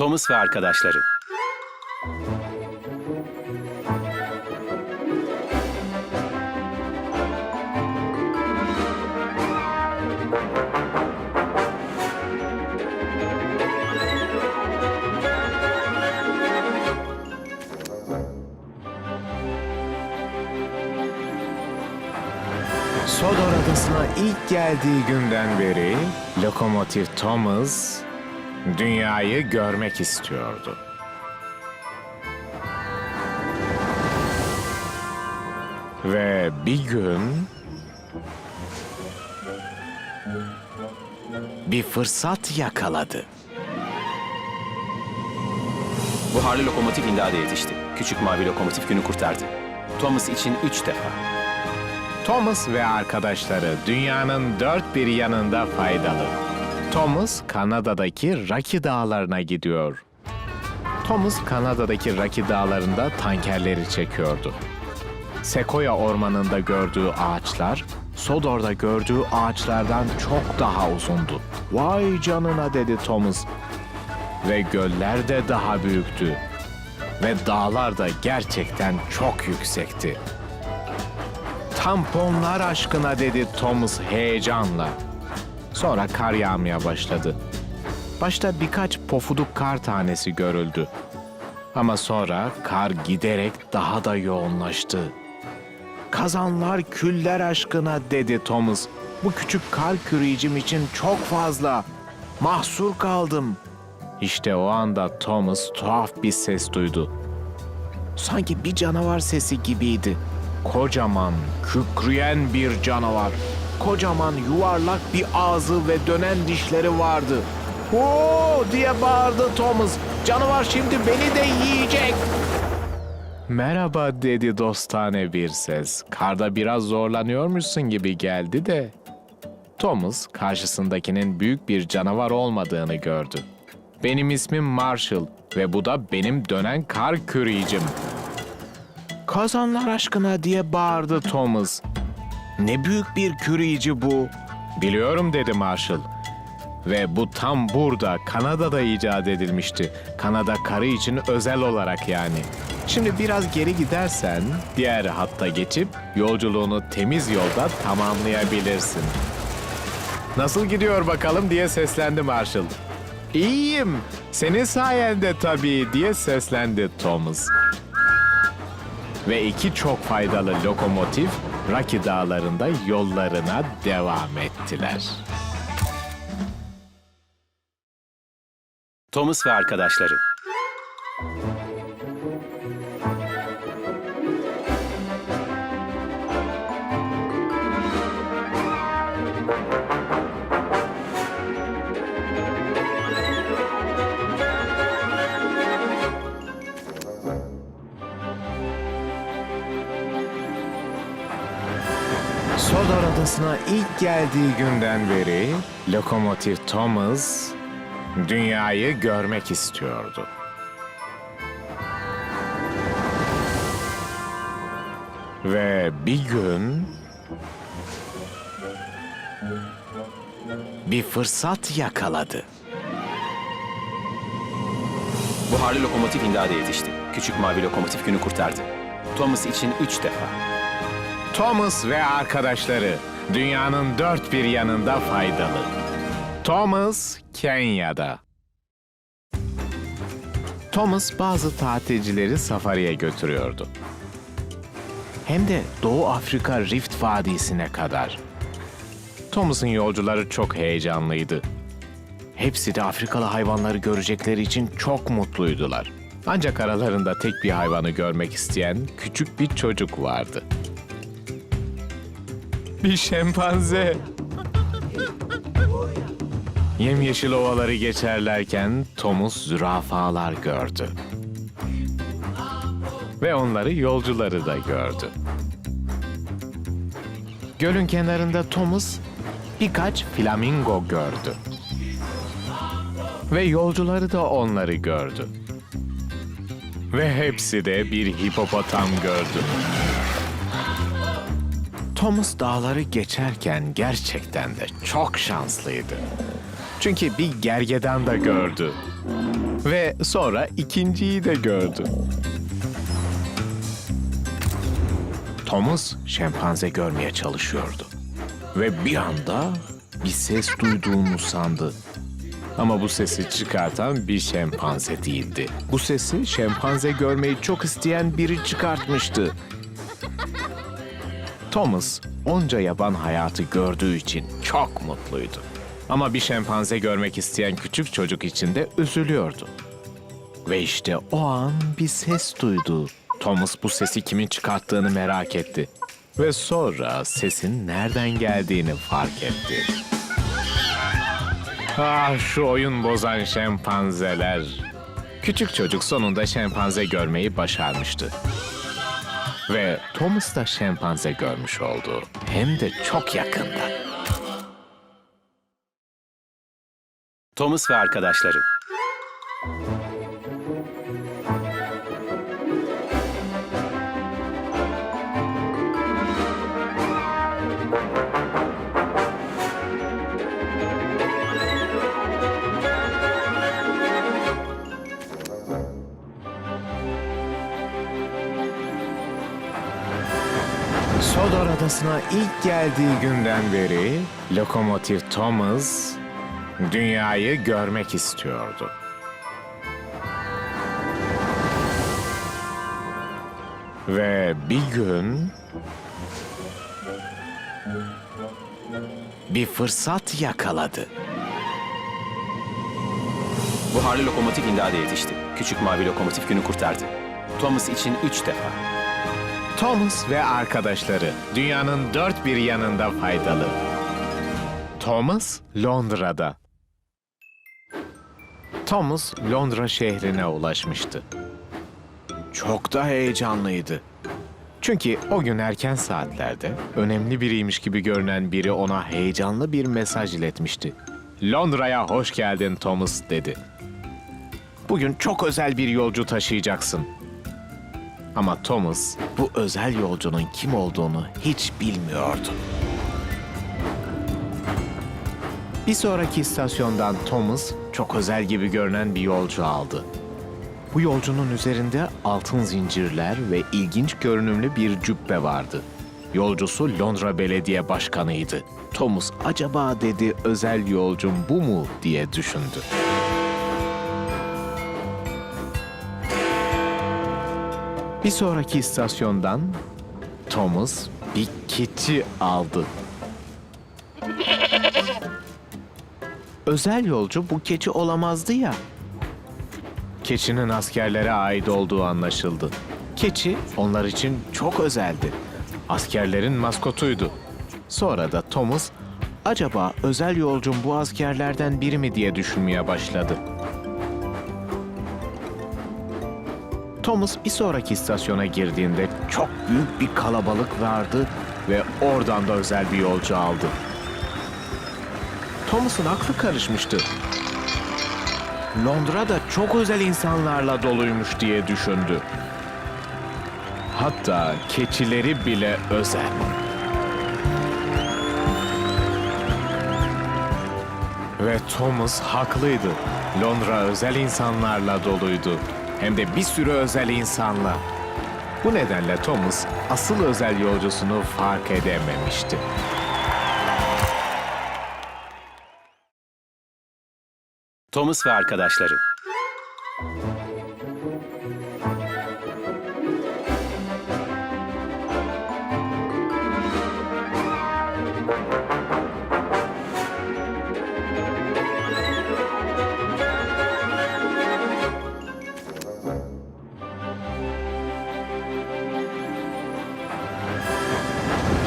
Thomas ve arkadaşları. Sodor Adası'na ilk geldiği günden beri Lokomotiv Thomas dünyayı görmek istiyordu. Ve bir gün bir fırsat yakaladı. Buharlı lokomotif imdada yetişti. Küçük mavi lokomotif günü kurtardı. Thomas için üç defa. Thomas ve arkadaşları dünyanın dört bir yanında faydalı. Thomas Kanada'daki Rocky Dağları'na gidiyor. Thomas Kanada'daki Rocky Dağları'nda tankerleri çekiyordu. Sequoia ormanında gördüğü ağaçlar, Sodor'da gördüğü ağaçlardan çok daha uzundu. Vay canına dedi Thomas. Ve göller de daha büyüktü. Ve dağlar da gerçekten çok yüksekti. Tamponlar aşkına dedi Thomas heyecanla. Sonra kar yağmaya başladı. Başta birkaç pofuduk kar tanesi görüldü. Ama sonra kar giderek daha da yoğunlaştı. Kazanlar küller aşkına dedi Thomas. Bu küçük kar küreyicim için çok fazla. Mahsur kaldım. İşte o anda Thomas tuhaf bir ses duydu. Sanki bir canavar sesi gibiydi. Kocaman, kükreyen bir canavar. Kocaman yuvarlak bir ağzı ve dönen dişleri vardı. Oo diye bağırdı Thomas. Canavar şimdi beni de yiyecek. Merhaba dedi dostane bir ses. Karda biraz zorlanıyormuşsun gibi geldi de. Thomas karşısındakinin büyük bir canavar olmadığını gördü. Benim ismim Marshall ve bu da benim dönen kar küreyicim. Kazanlar aşkına diye bağırdı Thomas. Ne büyük bir küreyici bu. Biliyorum dedi Marshall. Ve bu tam burada Kanada'da icat edilmişti. Kanada karı için özel olarak yani. Şimdi biraz geri gidersen diğer hatta geçip yolculuğunu temiz yolda tamamlayabilirsin. Nasıl gidiyor bakalım diye seslendi Marshall. İyiyim. Senin sayende tabii diye seslendi Thomas ve iki çok faydalı lokomotif Rocky Dağları'nda yollarına devam ettiler. Thomas ve arkadaşları. Sodor Adası'na ilk geldiği günden beri lokomotif Thomas dünyayı görmek istiyordu. Ve bir gün bir fırsat yakaladı. Buharlı lokomotif imdada yetişti. Küçük mavi lokomotif günü kurtardı. Thomas için üç defa. Thomas ve arkadaşları dünyanın dört bir yanında faydalı. Thomas Kenya'da. Thomas bazı tatilcileri safariye götürüyordu. Hem de Doğu Afrika Rift Vadisi'ne kadar. Thomas'ın yolcuları çok heyecanlıydı. Hepsi de Afrikalı hayvanları görecekleri için çok mutluydular. Ancak aralarında tek bir hayvanı görmek isteyen küçük bir çocuk vardı. Bir şempanze. Yemyeşil ovaları geçerlerken Thomas zürafalar gördü. Ve onları yolcuları da gördü. Gölün kenarında Thomas birkaç flamingo gördü. Ve yolcuları da onları gördü. Ve hepsi de bir hipopotam gördü. Thomas dağları geçerken gerçekten de çok şanslıydı. Çünkü bir gergedan da gördü. Ve sonra ikinciyi de gördü. Thomas şempanze görmeye çalışıyordu. Ve bir anda bir ses duyduğunu sandı. Ama bu sesi çıkartan bir şempanze değildi. Bu sesi şempanze görmeyi çok isteyen biri çıkartmıştı. Thomas onca yaban hayatı gördüğü için çok mutluydu. Ama bir şempanze görmek isteyen küçük çocuk için de üzülüyordu. Ve işte o an bir ses duydu. Thomas bu sesi kimin çıkarttığını merak etti. Ve sonra sesin nereden geldiğini fark etti. Ah şu oyun bozan şempanzeler. Küçük çocuk sonunda şempanze görmeyi başarmıştı. Ve Thomas da şempanze görmüş oldu. Hem de çok yakında. Thomas ve arkadaşları. Sodor Adası'na ilk geldiği günden beri Lokomotiv Thomas dünyayı görmek istiyordu. Ve bir gün bir fırsat yakaladı. Buharlı lokomotif imdada yetişti. Küçük mavi lokomotif günü kurtardı. Thomas için üç defa. Thomas ve arkadaşları dünyanın dört bir yanında faydalı. Thomas Londra'da. Thomas Londra şehrine ulaşmıştı. Çok da heyecanlıydı. Çünkü o gün erken saatlerde önemli biriymiş gibi görünen biri ona heyecanlı bir mesaj iletmişti. Londra'ya hoş geldin Thomas dedi. Bugün çok özel bir yolcu taşıyacaksın. Ama Thomas bu özel yolcunun kim olduğunu hiç bilmiyordu. Bir sonraki istasyondan Thomas çok özel gibi görünen bir yolcu aldı. Bu yolcunun üzerinde altın zincirler ve ilginç görünümlü bir cübbe vardı. Yolcusu Londra Belediye Başkanı'ydı. Thomas acaba dedi özel yolcum bu mu diye düşündü. Bir sonraki istasyondan Thomas bir keçi aldı. Özel yolcu bu keçi olamazdı ya. Keçinin askerlere ait olduğu anlaşıldı. Keçi onlar için çok özeldi. Askerlerin maskotuydu. Sonra da Thomas acaba özel yolcum bu askerlerden biri mi diye düşünmeye başladı. Thomas bir sonraki istasyona girdiğinde çok büyük bir kalabalık vardı ve oradan da özel bir yolcu aldı. Thomas'ın aklı karışmıştı. Londra da çok özel insanlarla doluymuş diye düşündü. Hatta keçileri bile özel. Ve Thomas haklıydı. Londra özel insanlarla doluydu. Hem de bir sürü özel insanla. Bu nedenle Thomas asıl özel yolcusunu fark edememişti. Thomas ve arkadaşları.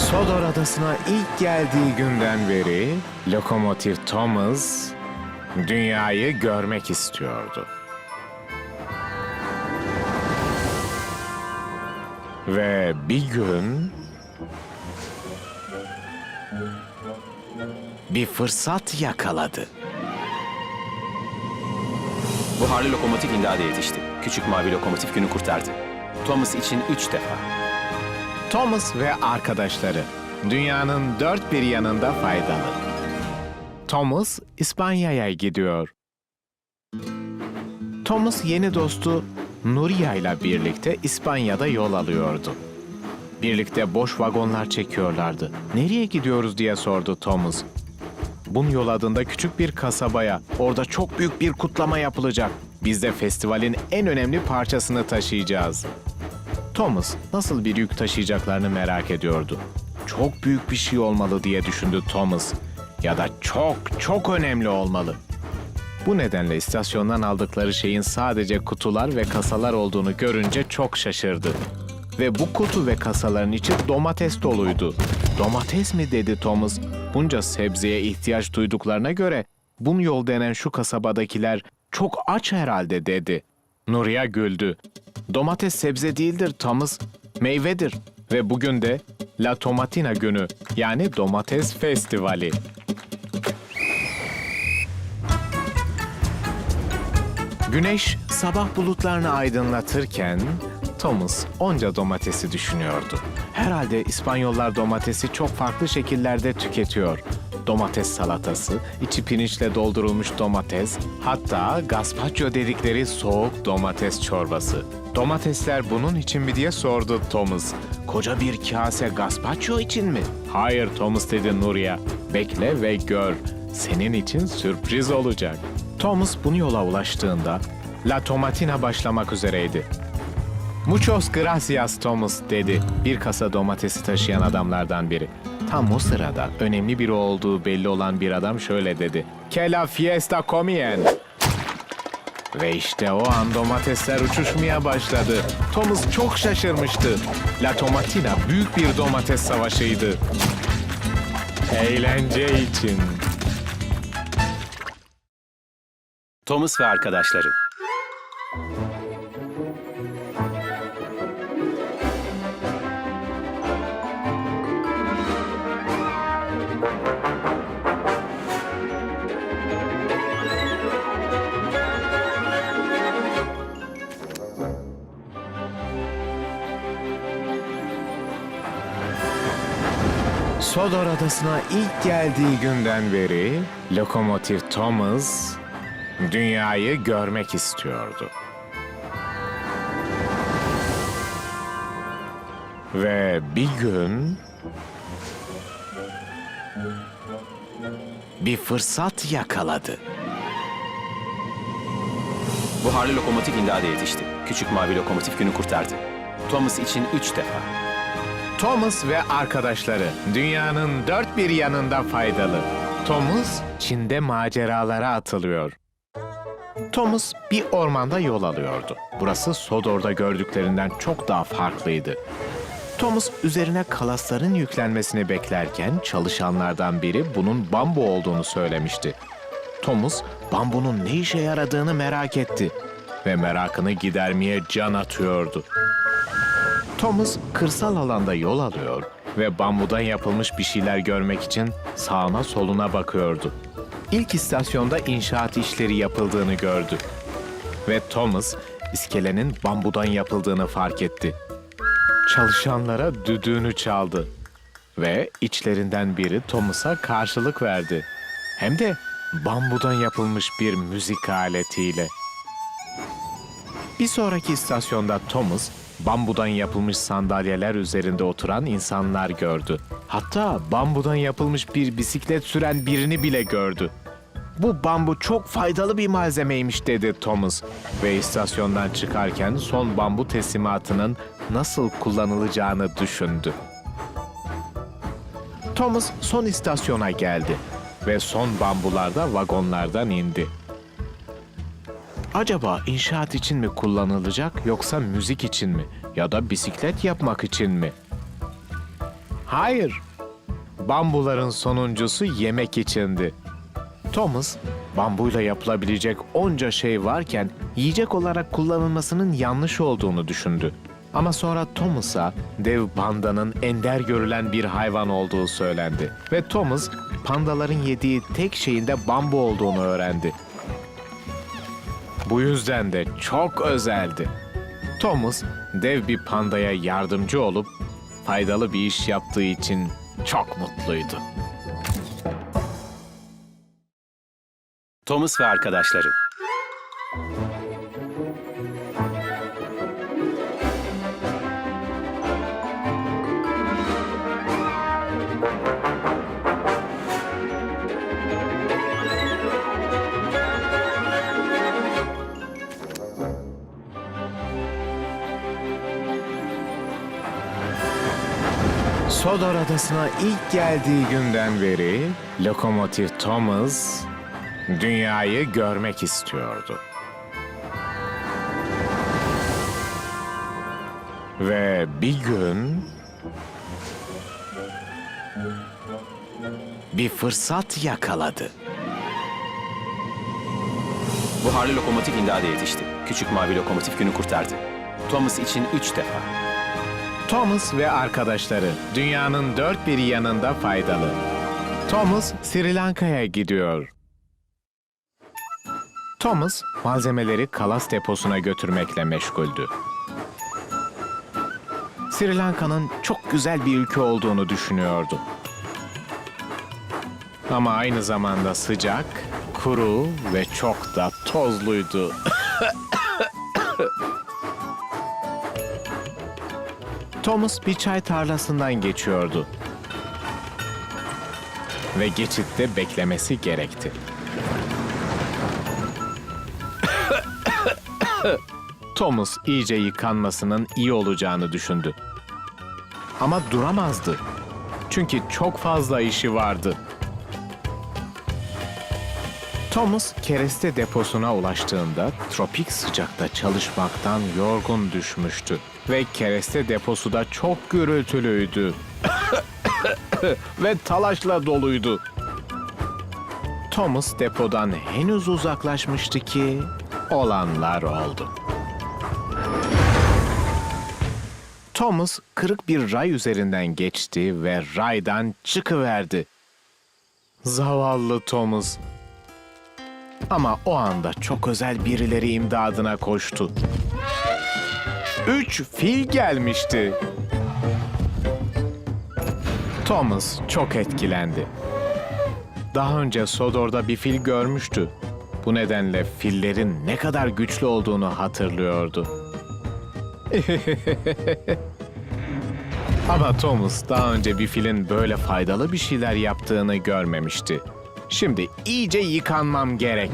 Sodor Adası'na ilk geldiği günden beri Lokomotiv Thomas dünyayı görmek istiyordu. Ve bir gün bir fırsat yakaladı. Buharlı lokomotif imdada yetişti. Küçük mavi lokomotif günü kurtardı. Thomas için üç defa. Thomas ve arkadaşları dünyanın dört bir yanında faydalı. Thomas İspanya'ya gidiyor. Thomas yeni dostu Nuria ile birlikte İspanya'da yol alıyordu. Birlikte boş vagonlar çekiyorlardı. Nereye gidiyoruz diye sordu Thomas. Bunyol adında küçük bir kasabaya. Orada çok büyük bir kutlama yapılacak. Biz de festivalin en önemli parçasını taşıyacağız. Thomas nasıl bir yük taşıyacaklarını merak ediyordu. Çok büyük bir şey olmalı diye düşündü Thomas. Ya da çok çok önemli olmalı. Bu nedenle istasyondan aldıkları şeyin sadece kutular ve kasalar olduğunu görünce çok şaşırdı. Ve bu kutu ve kasaların içi domates doluydu. Domates mi dedi Thomas? Bunca sebzeye ihtiyaç duyduklarına göre Bunyol denen şu kasabadakiler çok aç herhalde dedi. Nuria güldü. Domates sebze değildir Thomas, meyvedir. Ve bugün de La Tomatina günü yani domates festivali. Güneş sabah bulutlarını aydınlatırken Thomas onca domatesi düşünüyordu. Herhalde İspanyollar domatesi çok farklı şekillerde tüketiyor. Domates salatası, içi pirinçle doldurulmuş domates, hatta gazpacho dedikleri soğuk domates çorbası. Domatesler bunun için mi diye sordu Thomas. Koca bir kase gazpacho için mi? Hayır Thomas dedi Nuria. Bekle ve gör. Senin için sürpriz olacak. Thomas bunu yola ulaştığında La Tomatina başlamak üzereydi. Muchos gracias Thomas dedi bir kasa domatesi taşıyan adamlardan biri. Tam o sırada önemli biri olduğu belli olan bir adam şöyle dedi. Que la fiesta comien. Ve işte o an domatesler uçuşmaya başladı. Thomas çok şaşırmıştı. La Tomatina büyük bir domates savaşıydı. Eğlence için. Thomas ve arkadaşları. Sodor Adası'na ilk geldiği günden beri Lokomotiv Thomas dünyayı görmek istiyordu. Ve bir gün bir fırsat yakaladı. Buharlı lokomotif imdada yetişti. Küçük mavi lokomotif günü kurtardı. Thomas için üç defa. Thomas ve arkadaşları dünyanın dört bir yanında faydalı. Thomas Çin'de maceralara atılıyor. Thomas bir ormanda yol alıyordu. Burası Sodor'da gördüklerinden çok daha farklıydı. Thomas üzerine kalasların yüklenmesini beklerken çalışanlardan biri bunun bambu olduğunu söylemişti. Thomas bambunun ne işe yaradığını merak etti ve merakını gidermeye can atıyordu. Thomas kırsal alanda yol alıyor ve bambudan yapılmış bir şeyler görmek için sağına soluna bakıyordu. İlk istasyonda inşaat işleri yapıldığını gördü. Ve Thomas iskelenin bambudan yapıldığını fark etti. Çalışanlara düdüğünü çaldı. Ve içlerinden biri Thomas'a karşılık verdi. Hem de bambudan yapılmış bir müzik aletiyle. Bir sonraki istasyonda Thomas, bambudan yapılmış sandalyeler üzerinde oturan insanlar gördü. Hatta bambudan yapılmış bir bisiklet süren birini bile gördü. Bu bambu çok faydalı bir malzemeymiş dedi Thomas ve istasyondan çıkarken son bambu teslimatının nasıl kullanılacağını düşündü. Thomas son istasyona geldi ve son bambularda vagonlardan indi. Acaba inşaat için mi kullanılacak yoksa müzik için mi? Ya da bisiklet yapmak için mi? Hayır. Bambuların sonuncusu yemek içindi. Thomas, bambuyla yapılabilecek onca şey varken yiyecek olarak kullanılmasının yanlış olduğunu düşündü. Ama sonra Thomas'a dev pandanın ender görülen bir hayvan olduğu söylendi. Ve Thomas, pandaların yediği tek şeyin de bambu olduğunu öğrendi. Bu yüzden de çok özeldi. Thomas dev bir pandaya yardımcı olup faydalı bir iş yaptığı için çok mutluydu. Thomas ve arkadaşları. Sodor Adası'na ilk geldiği günden beri Lokomotiv Thomas dünyayı görmek istiyordu. Ve bir gün bir fırsat yakaladı. Buharlı lokomotif imdada yetişti. Küçük mavi lokomotif günü kurtardı. Thomas için üç defa. Thomas ve arkadaşları dünyanın dört bir yanında faydalı. Thomas Sri Lanka'ya gidiyor. Thomas malzemeleri kalas deposuna götürmekle meşguldü. Sri Lanka'nın çok güzel bir ülke olduğunu düşünüyordu. Ama aynı zamanda sıcak, kuru ve çok da tozluydu. Thomas bir çay tarlasından geçiyordu. Ve geçitte beklemesi gerekti. Thomas iyice yıkanmasının iyi olacağını düşündü. Ama duramazdı. Çünkü çok fazla işi vardı. Thomas kereste deposuna ulaştığında tropik sıcakta çalışmaktan yorgun düşmüştü ve kereste deposu da çok gürültülüydü ve talaşla doluydu. Thomas depodan henüz uzaklaşmıştı ki olanlar oldu. Thomas kırık bir ray üzerinden geçti ve raydan çıkıverdi. Zavallı Thomas ama o anda çok özel birileri imdadına koştu. Üç fil gelmişti. Thomas çok etkilendi. Daha önce Sodor'da bir fil görmüştü. Bu nedenle fillerin ne kadar güçlü olduğunu hatırlıyordu. Ama Thomas daha önce bir filin böyle faydalı bir şeyler yaptığını görmemişti. Şimdi iyice yıkanmam gerek.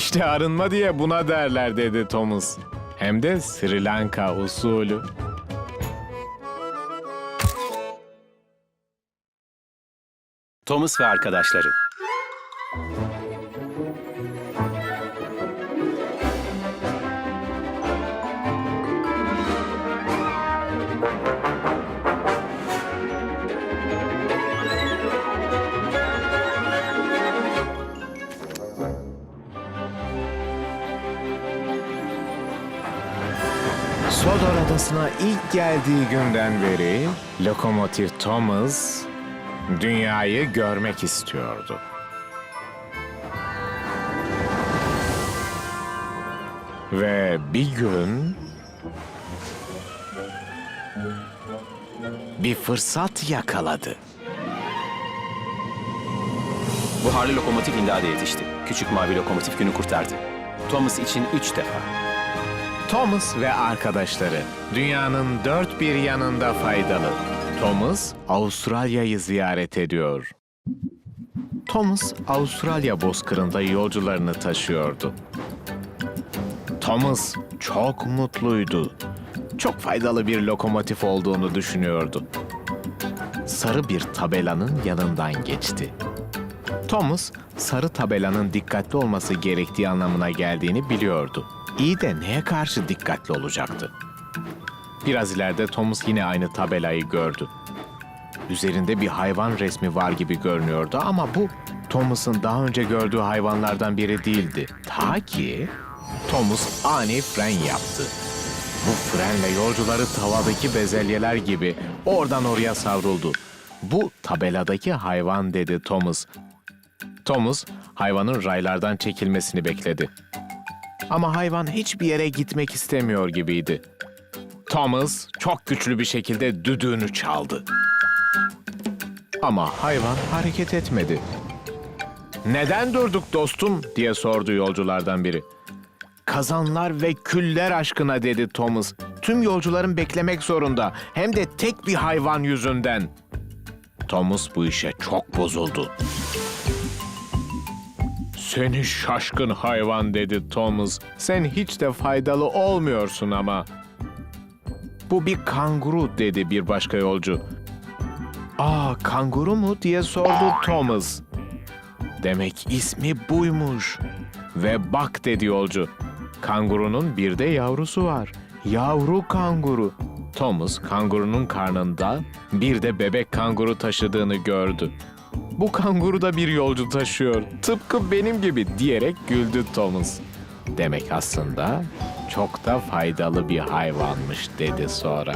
İşte arınma diye buna derler dedi Thomas. Hem de Sri Lanka usulü. Thomas ve arkadaşları. Sodor Adası'na ilk geldiği günden beri Lokomotiv Thomas dünyayı görmek istiyordu. Ve bir gün bir fırsat yakaladı. Buharlı lokomotif imdada yetişti. Küçük mavi lokomotif günü kurtardı. Thomas için üç defa. Thomas ve arkadaşları dünyanın dört bir yanında faydalı. Thomas Avustralya'yı ziyaret ediyor. Thomas Avustralya bozkırında yolcularını taşıyordu. Thomas çok mutluydu. Çok faydalı bir lokomotif olduğunu düşünüyordu. Sarı bir tabelanın yanından geçti. Thomas, sarı tabelanın dikkatli olması gerektiği anlamına geldiğini biliyordu. İyi de neye karşı dikkatli olacaktı? Biraz ileride Thomas yine aynı tabelayı gördü. Üzerinde bir hayvan resmi var gibi görünüyordu ama bu Thomas'ın daha önce gördüğü hayvanlardan biri değildi. Ta ki Thomas ani fren yaptı. Bu frenle yolcuları tavadaki bezelyeler gibi oradan oraya savruldu. Bu tabeladaki hayvan dedi Thomas. Thomas hayvanın raylardan çekilmesini bekledi. Ama hayvan hiçbir yere gitmek istemiyor gibiydi. Thomas çok güçlü bir şekilde düdüğünü çaldı. Ama hayvan hareket etmedi. Neden durduk dostum diye sordu yolculardan biri. Kazanlar ve küller aşkına dedi Thomas. Tüm yolcuların beklemek zorunda. Hem de tek bir hayvan yüzünden. Thomas bu işe çok bozuldu. Seni şaşkın hayvan dedi Thomas. Sen hiç de faydalı olmuyorsun ama. Bu bir kanguru dedi bir başka yolcu. Aa kanguru mu diye sordu Thomas. Demek ismi buymuş. Ve bak dedi yolcu. Kangurunun bir de yavrusu var. Yavru kanguru. Thomas kangurunun karnında bir de bebek kanguru taşıdığını gördü. Bu kanguru da bir yolcu taşıyor. Tıpkı benim gibi diyerek güldü Thomas. Demek aslında çok da faydalı bir hayvanmış dedi sonra.